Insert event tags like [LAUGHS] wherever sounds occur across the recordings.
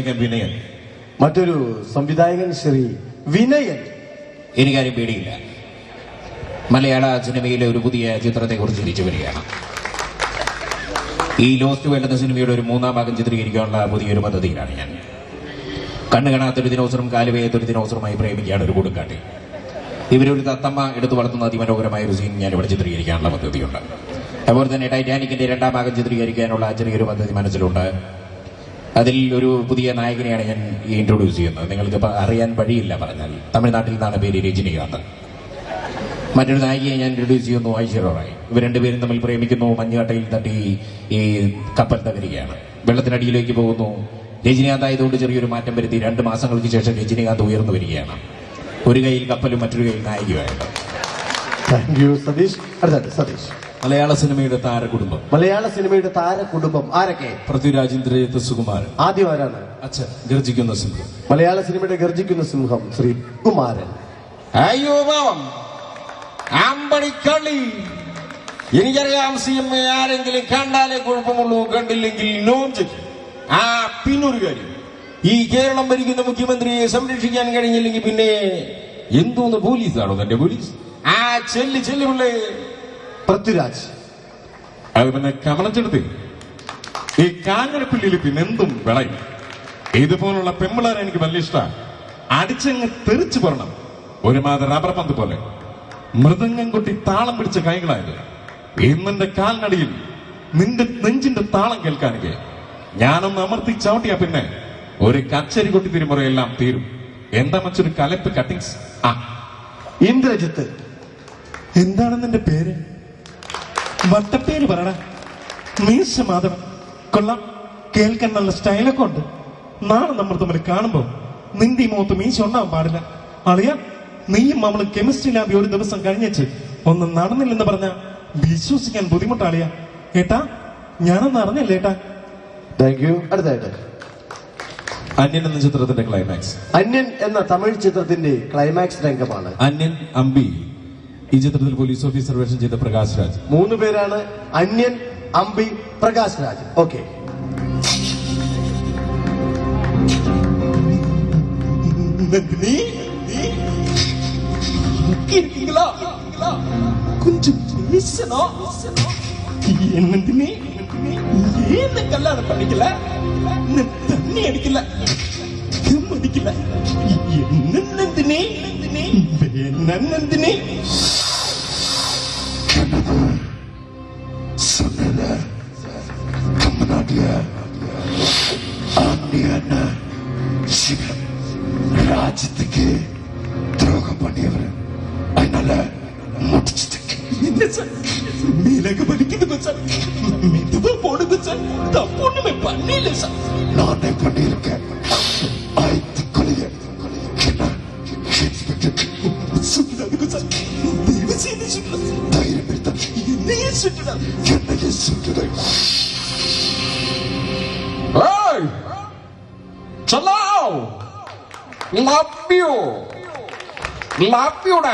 വിനയൻ. മറ്റൊരു സംവിധായകൻ ശ്രീ വിനയൻ. എനിക്കാരും പേടിയില്ല. മലയാള സിനിമയിലെ ഒരു പുതിയ ചിത്രത്തെ കുറിച്ച് തിരിച്ചു വരികയാണ്. ഈ ലോസ്റ്റ് വേൾഡ് എന്ന സിനിമയുടെ ഒരു മൂന്നാം ഭാഗം ചിത്രീകരിക്കാനുള്ള പുതിയൊരു പദ്ധതിയിലാണ് ഞാൻ. കണ്ണു കാണാത്തൊരു ദിനോസറും കാലുവേയത്തൊരു ദിനോസറുമായി പ്രേമിക്കുകയാണ് ഒരു കൊടുക്കാട്ടി ഇവരൊരു തത്തമ്മ എടുത്തു വളർത്തുന്ന അതിമനോഹരമായ ഒരു സീൻ ഞാൻ ഇവിടെ ചിത്രീകരിക്കാനുള്ള പദ്ധതിയുണ്ട്. അതുപോലെ തന്നെ ടൈറ്റാനിക്കിന്റെ രണ്ടാം ഭാഗം ചിത്രീകരിക്കാനുള്ള ചെറിയൊരു പദ്ധതി മനസ്സിലുണ്ട്. അതിൽ ഒരു പുതിയ നായകനെയാണ് ഞാൻ ഇൻട്രൊഡ്യൂസ് ചെയ്യുന്നത്. നിങ്ങൾക്ക് അറിയാൻ വഴിയില്ല പറഞ്ഞാൽ. തമിഴ്നാട്ടിൽ നിന്നാണ് പേര് രജനികാന്ത് മറ്റൊരു നായികയെ ഞാൻ ഇൻട്രൊഡ്യൂസ് ചെയ്യുന്നു ഐശ്വര്യ റോയ്. ഇവർ രണ്ടുപേരും തമ്മിൽ പ്രേമിക്കുന്നു മഞ്ഞുകട്ടയിൽ തട്ടി ഈ കപ്പൽ തകരുകയാണ്. വെള്ളത്തിനടിയിലേക്ക് പോകുന്നു. രജനീകാന്ത് ആയതുകൊണ്ട് ചെറിയൊരു മാറ്റം വരുത്തി രണ്ട് മാസങ്ങൾക്ക് ശേഷം രജനീകാന്ത് ഉയർന്നു വരികയാണ്. ഒരു കയ്യിൽ കപ്പലും മറ്റൊരു കയ്യിൽ നായികയുമായിട്ട് സതീഷ്. സതീഷ്. മലയാള സിനിമയുടെ താരകുടുംബം. മലയാള സിനിമയുടെ താരകുടുംബം ആരൊക്കെ? പൃഥ്വിരാജ് ഇന്ദ്രജിത്ത് സുകുമാരൻ. ആദ്യം ആരാണ്? അച്ഛൻ ഗർജിക്കുന്ന സിംഹം. മലയാള സിനിമയുടെ ഗർജിക്കുന്ന സിംഹം ശ്രീ കുമാരൻ. അയ്യോ പാവം. അമ്പടിക്കള്ളി എനിക്കറിയാം സി എം എ ആരെങ്കിലും കണ്ടാലേ കുഴപ്പമുള്ളൂ കണ്ടില്ലെങ്കിൽ ആ പിന്നൊരു കാര്യം. ഈ കേരളം ഭരിക്കുന്ന മുഖ്യമന്ത്രിയെ സംരക്ഷിക്കാൻ കഴിഞ്ഞില്ലെങ്കിൽ പിന്നെ എന്തോന്ന് പോലീസാണോ തന്റെ പോലീസ്? ആ ചെല്ലു ചെല്ലുള്ളേ പിള്ളേ. പൃഥ്വിരാജ്. അത് പിന്നെ കമലച്ചെടുത്തി ഈ കാഞ്ഞിരപ്പള്ളിയിൽ പിന്നെ എന്തും വിളയും. ഇതുപോലുള്ള പെമ്പിളാരെ എനിക്ക് വലിയ ഇഷ്ടമാണ്. അടിച്ചങ്ങ് തെറിച്ചു പറയണം. ഒരുമാതിരി റബ്ബർ പന്ത് പോലെ. മൃദംഗം കൊട്ടി താളം പിടിച്ച കൈകളായത്. ഇന്നെന്റെ കാലിനടിയിൽ നിന്റെ നെഞ്ചിന്റെ താളം കേൾക്കാനൊക്കെ ഞാനൊന്ന് അമർത്തി ചവിട്ടിയാ പിന്നെ ഒരു കച്ചരി കൊട്ടി തിരുമുറയെല്ലാം തീരും. എന്താ മറ്റൊരു കലപ്പ് കട്ടിങ്സ്? ആ. ഇന്ദ്രജിത്ത്. എന്താണ് നിന്റെ പേര്? വട്ടപ്പേര് പറയണ മീശ മാധവൻ. കൊള്ളാം. കേൾക്കാൻ നല്ല സ്റ്റൈലൊക്കെ ഉണ്ട്. നാളെ നമ്മൾ തമ്മിൽ കാണുമ്പോ നിന്റെ ഈ മുഖത്ത് മീശ ഉണ്ടാവാൻ പാടില്ല. അളിയ നീയും നമ്മൾ കെമിസ്ട്രി ലാബിൽ ഒരു ദിവസം കഴിഞ്ഞേച്ച് ഒന്നും നടന്നില്ലെന്ന് പറഞ്ഞ വിശ്വസിക്കാൻ ബുദ്ധിമുട്ടാളിയ ഏട്ടാ ഞാനൊന്നും അറിഞ്ഞല്ലേ ഏട്ടാ? താങ്ക് യു അടുത്തായിട്ട്. അന്യൻ എന്ന ചിത്രത്തിന്റെ ക്ലൈമാക്സ് അന്യൻ എന്ന തമിഴ് ചിത്രത്തിന്റെ ക്ലൈമാക്സ് രംഗമാണ്. അന്യൻ അമ്പി. ഈ ചിത്രത്തിൽ പോലീസ് ഓഫീസർ വേഷം ചെയ്ത പ്രകാശ് രാജ് മൂന്ന് പേരാണ് അന്യൻ അമ്പി പ്രകാശ് രാജ് ഓക്കെ நீ இருக்கீங்களா கொஞ்சம் பேசணும் என்னந்தினி ஏன் கல்யாணம் பண்ணிக்கல நான் தண்ணி அடிக்கல கம் அடிக்கல என்ன நந்தினி சமையல தமிழ்நாட்டில ஆன்மீகான சிவன் ராஜ்யத்துக்கு துரோகம் பண்ணியவர் அதனால முடிச்சதுக்கு மேலக வலிக்குது சார்? மெதுவா போடுது சார். தப்பு ஒண்ணுமே பண்ணல சார். நானே பண்ணியிருக்கேன். சுற்றுதான் தயிர் பிடித்தம் இது நீர்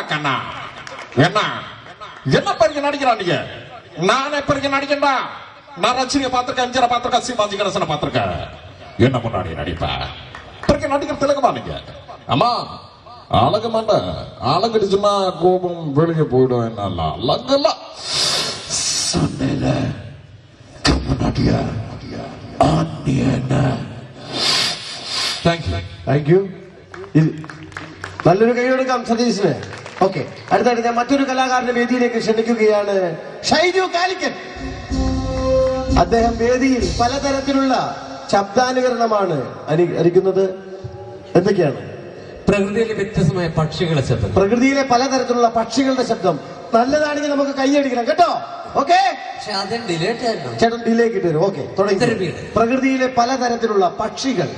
கண்ணா. என்ன? என்ன பறிக்க நடிக்கிறான் நீங்க? நானே பறிக்க நடிக்கண்டா நான் ரஜினியை பார்த்திருக்கேன் அஞ்சரை பார்த்திருக்கேன் சீமாஜி கணேசனை பார்த்திருக்கேன். என்ன முன்னாடி நடிப்பேன் பிறகு நடிக்கிற தெலுங்கு பாருங்க ஆமா அழக மாட்டேன் அழகடிச்சுன்னா கோபம் வெளியே போயிடும் என்ன அழகல சொன்னேல கம்மனாடியா ஆண்டியன താങ്ക് യു താങ്ക് യു ഇത് നല്ലൊരു കൈയെടുക്കാം സതീശിന് ഓക്കെ അടുത്തായിട്ട് ഞാൻ മറ്റൊരു കലാകാരന്റെ വേദിയിലേക്ക് ക്ഷണിക്കുകയാണ് ഷൈജു കാലിക്കൻ അദ്ദേഹം വേദിയിൽ പലതരത്തിലുള്ള ശബ്ദാനുകരണമാണ് അനു- അനുകരിക്കുന്നത് എന്തൊക്കെയാണ് പ്രകൃതിയിലെ വ്യത്യസ്തമായ പക്ഷികളുടെ ശബ്ദം. പ്രകൃതിയിലെ പലതരത്തിലുള്ള പക്ഷികളുടെ ശബ്ദം. നല്ലതാണെങ്കിൽ നമുക്ക് കൈയടിക്കണം കേട്ടോ? ഓക്കെ? ചേട്ടൻ ഡിലേ തരും ഓക്കെ തുടങ്ങി. പ്രകൃതിയിലെ പലതരത്തിലുള്ള പക്ഷികൾ.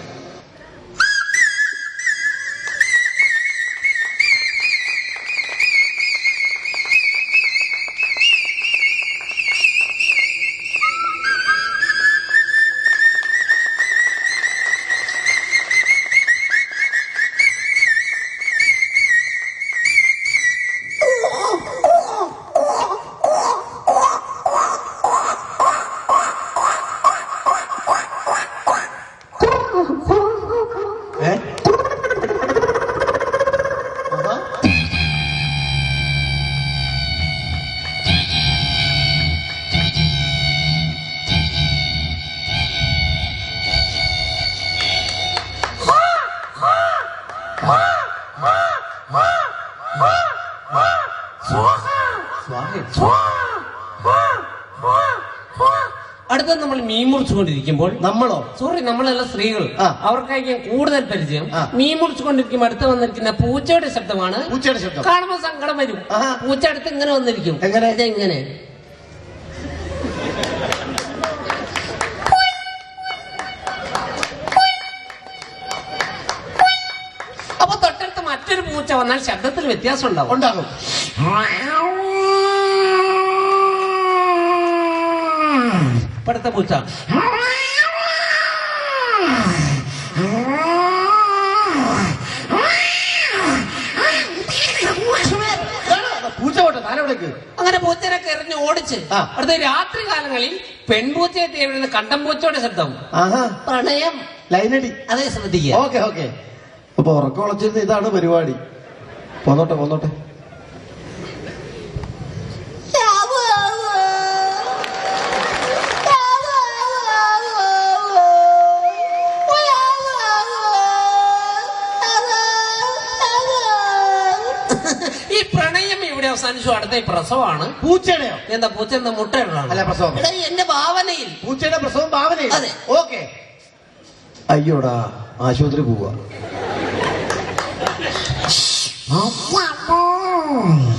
മീൻ മുറിച്ചുകൊണ്ടിരിക്കുമ്പോൾ നമ്മളോ? സോറി നമ്മളല്ല സ്ത്രീകൾ. അവർക്കായിരിക്കും കൂടുതൽ പരിചയം. മീൻ മുറിച്ചുകൊണ്ടിരിക്കുമ്പോൾ അടുത്ത് വന്നിരിക്കുന്ന പൂച്ചയുടെ ശബ്ദമാണ്. പൂച്ചയുടെ ശബ്ദം. കാണുമ്പോൾ സങ്കടം വരും. പൂച്ച അടുത്ത് ഇങ്ങനെ വന്നിരിക്കും. എങ്ങനെ? ഇതെങ്ങനെ? അപ്പൊ തൊട്ടടുത്ത് മറ്റൊരു പൂച്ച വന്നാൽ ശബ്ദത്തിൽ വ്യത്യാസം ഉണ്ടാവും. ഉണ്ടാകും. ഇപ്പൊ അടുത്ത പൂച്ച. പൂച്ച പോട്ടെ താനെവിടേക്ക് അങ്ങനെ പൂച്ചനെ കയറിഞ്ഞ് ഓടിച്ച്. അടുത്ത രാത്രി കാലങ്ങളിൽ പെൺപൂച്ചയെ തേടുന്ന കണ്ടം പൂച്ചയുടെ ശബ്ദം. പ്രണയം. ലൈനടി. അതേ ശ്രദ്ധിക്കുക. Okay okay. അപ്പൊ ഉറക്കം ഉളച്ചിരുന്ന ഇതാണ് പരിപാടി. പോന്നോട്ടെ പോന്നോട്ടെ. അവസാനിച്ചു അടുത്ത ഈ പ്രസവമാണ്. പൂച്ചയുടെയോ? എന്താ പൂച്ച എന്താ മുട്ടയിടാണ് അല്ല പ്രസവം. എടാ എന്റെ ഭാവനയിൽ. പൂച്ചയുടെ പ്രസവം ഭാവനയിൽ. അതെ. ഓക്കെ. അയ്യോടാ ആശുപത്രി പോവാ. ഒന്ന്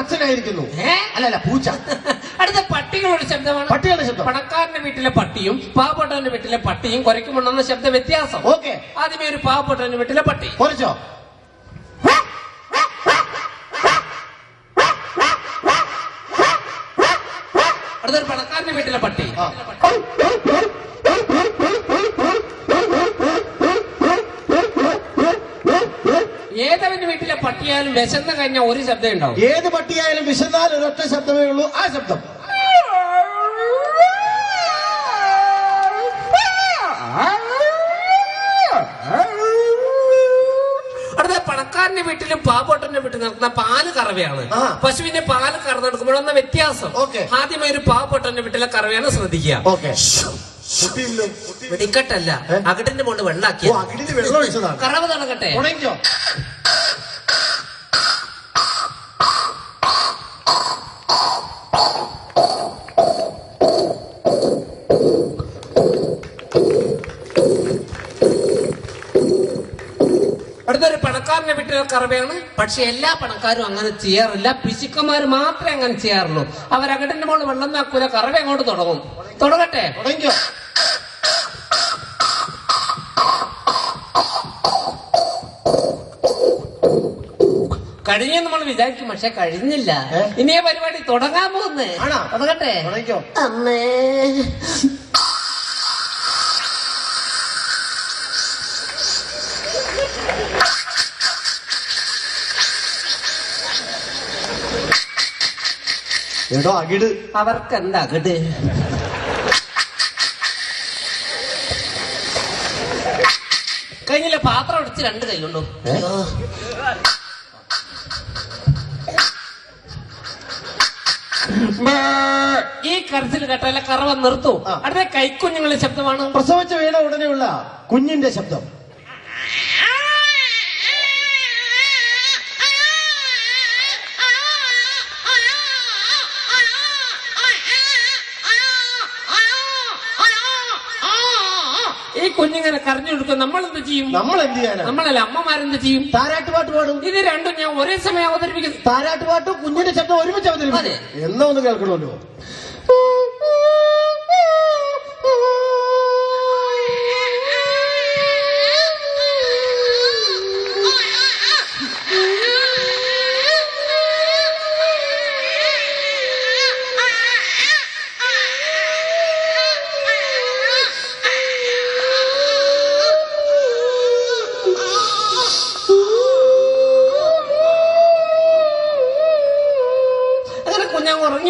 അച്ഛനായിരിക്കുന്നു? അല്ലല്ല പൂച്ച. [LAUGHS] അടുത്ത പട്ടികളുടെ ശബ്ദമാണ്. പട്ടികളുടെ ശബ്ദം. പണക്കാരന്റെ വീട്ടിലെ പട്ടിയും പാവപ്പെട്ടവന്റെ വീട്ടിലെ പട്ടിയും കുറയ്ക്കുമുണ്ടെന്ന ശബ്ദ വ്യത്യാസം. ഓക്കെ. ആദ്യമേ ഒരു പാവപ്പെട്ടവന്റെ വീട്ടിലെ പട്ടി. കുറച്ചോ? അടുത്തൊരു പണക്കാരന്റെ വീട്ടിലെ പട്ടി. ഏതവന്റെ വീട്ടിലെ പട്ടിയായാലും വിശന്ന് കഴിഞ്ഞാൽ ഒരു ശബ്ദം ഉണ്ടാവും. ഏത് പട്ടിയായാലും വിശന്നാൽ ഒരൊറ്റ ശബ്ദമേ ഉള്ളൂ. ആ ശബ്ദം. അടുത്ത പണക്കാരന്റെ വീട്ടിലും പാവപ്പെട്ടന്റെ വീട്ടിൽ നടക്കുന്ന പാൽ കറവയാണ്. പശുവിന്റെ പാൽ കറന്നെടുക്കുമ്പോഴൊന്ന വ്യത്യാസം. ആദ്യമായി ആദ്യമേ ഒരു പാവപ്പെട്ടന്റെ വീട്ടിലെ കറവയാണ് ശ്രദ്ധിക്കുക. ഓക്കെ. വെടിക്കെട്ടല്ല അകിടിന്റെ മുകളിൽ വെള്ളാക്കി അകിടിന് വെള്ളം ഒഴിച്ചതാണ്. കറവ നടക്കട്ടെ. ഉണങ്ങിക്കോ. അടുത്തൊരു കറവയാണ്. പക്ഷെ എല്ലാ പണക്കാരും അങ്ങനെ ചെയ്യാറില്ല. പിശുക്കന്മാർ മാത്രമേ അങ്ങനെ ചെയ്യാറുള്ളൂ. അവർ അകട്ടിന്റെ മുകളിൽ വെള്ളം നാക്കൂല കറവ അങ്ങോട്ട് തുടങ്ങും. തുടങ്ങട്ടെ? ഉണങ്ങിക്കോ. കഴിഞ്ഞെന്ന് നമ്മൾ വിചാരിക്കും പക്ഷെ കഴിഞ്ഞില്ല. ഇനി ഇനിയെ പരിപാടി തുടങ്ങാൻ പോകുന്നേ. ആണോ? തുടങ്ങട്ടെ. അമ്മേ. എടോ അകിട്. അവർക്ക് എന്താ അകിട്? കഴിഞ്ഞില്ല? പാത്രം അടിച്ച് രണ്ട് കൈ കൊണ്ടു ഈ കരച്ചിൽ കേട്ടാലെ കറവ നിർത്തും. അടുത്ത കൈക്കുഞ്ഞുങ്ങളുടെ ശബ്ദമാണ്. പ്രസവിച്ച വീണ ഉടനെയുള്ള കുഞ്ഞിന്റെ ശബ്ദം. കുഞ്ഞിങ്ങനെ കറിഞ്ഞു കൊടുക്കും നമ്മൾ എന്ത് ചെയ്യും? നമ്മൾ എന്ത് ചെയ്യാനാ? നമ്മളല്ല അമ്മമാരെന്ത് ചെയ്യും? താരാട്ട് പാട്ട് പാടും. ഇത് രണ്ടും ഞാൻ ഒരേ സമയം അവതരിപ്പിക്കുന്നു. താരാട്ട് പാട്ടും കുഞ്ഞിന്റെ ശബ്ദം ഒരുമിച്ച് അവതരിപ്പിക്കും. എന്നാ ഒന്ന് കേൾക്കണമല്ലോ?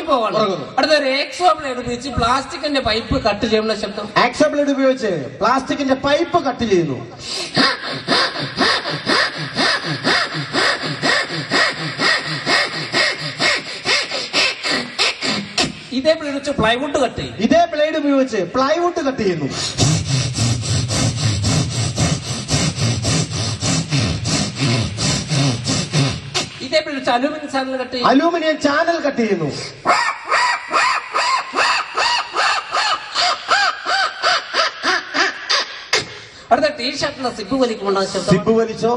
ഉറങ്ങിപ്പോവാണ് അടുത്ത ഒരു എക്സോ ബ്ലേഡ് ഉപയോഗിച്ച് പ്ലാസ്റ്റിക്കിന്റെ പൈപ്പ് കട്ട് ചെയ്യുന്ന ശബ്ദം. ആക്സബ്ലേഡ് ഉപയോഗിച്ച് പ്ലാസ്റ്റിക്കിന്റെ പൈപ്പ് കട്ട് ചെയ്യുന്നു. ഇതേ ബ്ലേഡ് വെച്ച് പ്ലൈവുഡ് കട്ട് ചെയ്യും. ഇതേ ബ്ലേഡ് ഉപയോഗിച്ച് പ്ലൈവുഡ് കട്ട് ചെയ്യുന്നു. പിടിച്ച് അലൂമിനിയം സാധനം കട്ട് ചെയ്യും അലൂമിനിയം ചാനൽ കട്ട് ചെയ്യുന്നു. അടുത്ത ടീഷർട്ടിന്റെ സിബ് വലിക്കുമ്പോണ്ടാ ശബ്ദം സിബ് വലിച്ചോ?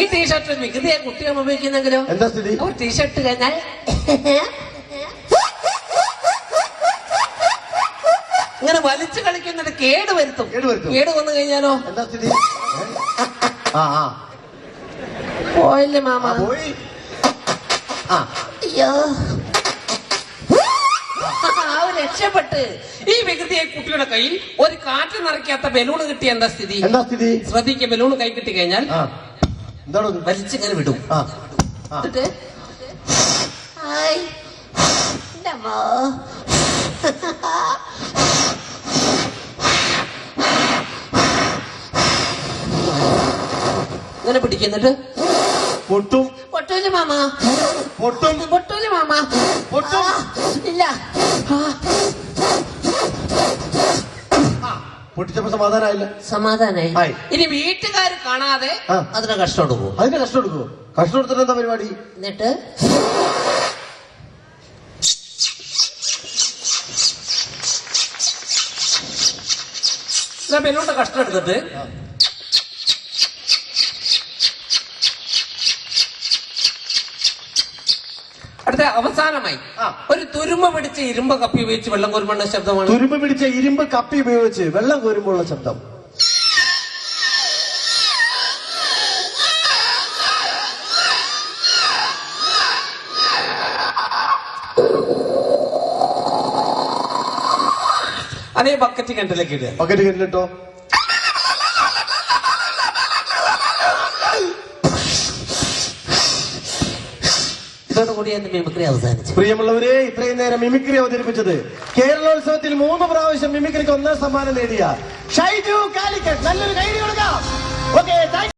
ഈ ടീഷർട്ട് മികുതിയെ കുട്ടികൾ ഉപയോഗിക്കുന്നെങ്കിലോ എന്താ സ്ഥിതി? ഒരു ടീഷർട്ട് കഴിഞ്ഞാൽ ഇങ്ങനെ വലിച്ചു കളിക്കുന്നത് കേട് വരുത്തും. കേട് വരുത്തും. കേട് വന്നു കഴിഞ്ഞാലോ? എന്താ സ്ഥിതി? ആ ആ. പോയില്ലേ മാമ? പോയി. ആ. അയ്യോ. രക്ഷപ്പെട്ട്. ഈ വികൃതിയെ കുട്ടിയുടെ കയ്യിൽ ഒരു കാറ്റ് നിറയ്ക്കാത്ത ബലൂൺ കിട്ടിയ എന്താ സ്ഥിതി? എന്താ സ്ഥിതി? ശ്രദ്ധിക്ക ബലൂൺ കൈ കിട്ടി കഴിഞ്ഞാൽ വലിച്ചിങ്ങനെ വിടും. എന്നിട്ട്. ഇങ്ങനെ പിടിക്കുന്നിട്ട് പൊട്ടും. പൊട്ടൂല മാമ. പൊട്ടും. പൊട്ടൂല മാമ. പൊട്ടും. ഇല്ല. ആ, പൊട്ടിച്ചപ്പോ സമാധാനമായില്ല സമാധാനായി. ആയി. ഇനി വീട്ടുകാർ കാണാതെ ആ. അതിനെ കഷ്ടം കൊടുക്കും അതിന് കഷ്ടം എടുക്കുവോ കഷ്ടം എടുത്തിട്ട് എന്താ പരിപാടി? എന്നിട്ട്? ബലൂണിന്റെ കഷ്ടം എടുത്തിട്ട് അവസാനമായി. ഒരു തുരുമ്പ് പിടിച്ച ഇരുമ്പ് കപ്പി ഉപയോഗിച്ച് വെള്ളം കോരുമ്പോൾ ശബ്ദമാണ്? തുരുമ്പ് പിടിച്ച ഇരുമ്പ് കപ്പി ഉപയോഗിച്ച് വെള്ളം കോരുമ്പോഴുള്ള ശബ്ദം. അതേ ബക്കറ്റ് കിണറ്റിലേക്ക് ഇടുക. ബക്കറ്റ് കണ്ടിട്ടോ മിമിക്രി പ്രിയമുള്ളവരെ ഇത്രയും നേരം മിമിക്രി അവതരിപ്പിച്ചത് കേരളോത്സവത്തിൽ മൂന്ന് പ്രാവശ്യം മിമിക്രിക്ക് ഒന്നാം സമ്മാനം നേടിയ ഷൈജു കാലിക്കറ്റ്. നല്ലൊരു കൈ കൊടുക്കാം. ഓക്കെ